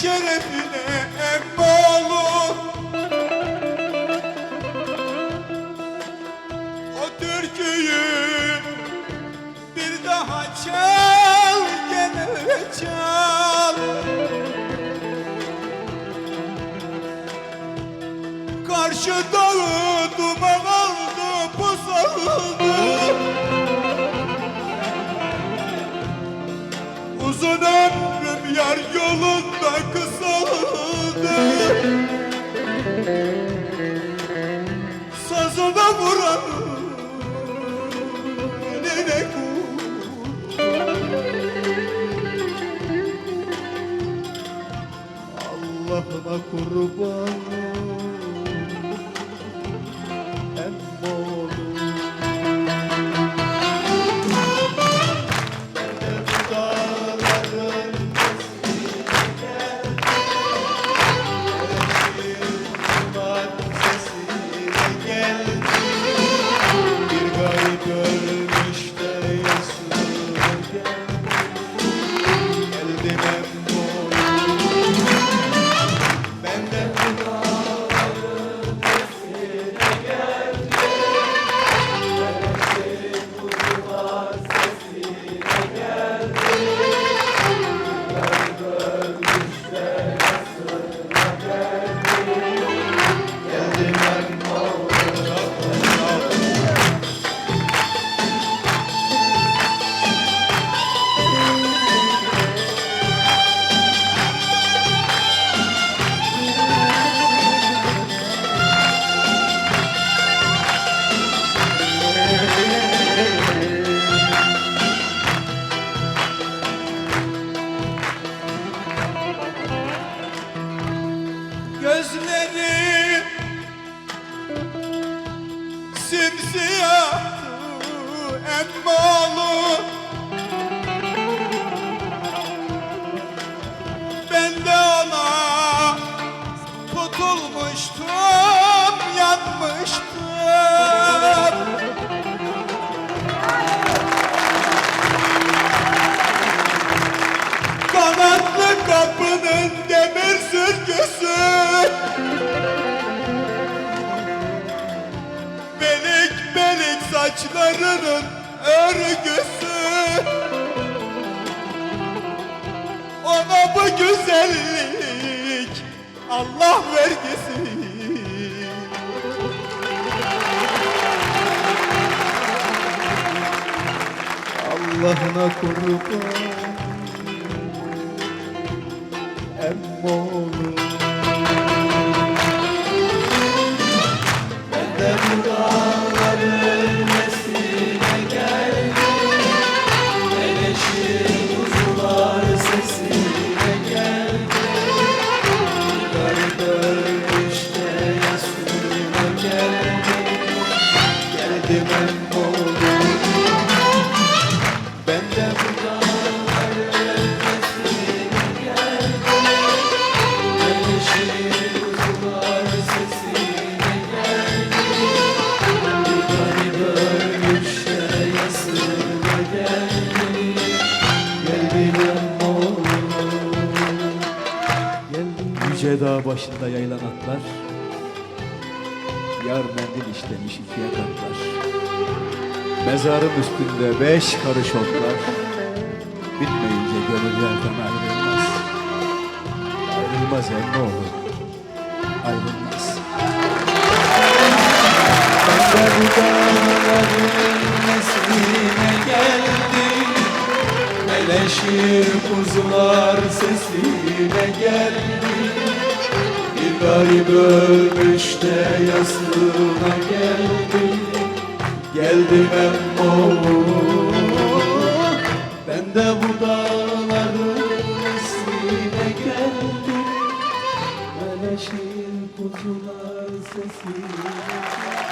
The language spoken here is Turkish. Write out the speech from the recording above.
şerefine emmoğlu O türküyü bir daha çal gene çal. Karşı dağı duman Allah'ına kurban emmalı Ben de ona tutulmuştum, yanmıştım. Kanatlı kapının demir sürgüsü. Belik saçlarının örgüsü. Ona bu güzellik Allah vergisi. Allah'ına kurban. Emmoğlu Ben de bu Yüce dağ başında yayılan atlar Yar mendil işlemiş ikiye katlar Mezarın üstünde beş karış otlar. Bitmeyince gönül yerden ayrılmaz Ayrılmaz emmi olur? Ayrılmaz. Ben bu dağların nesline geldim Meleşir kuzular sesine geldim Bir garip ölmüş de yasına geldim Geldi Memmo Ben de bu dağların üstüne geldim. Meleşin kutular sesine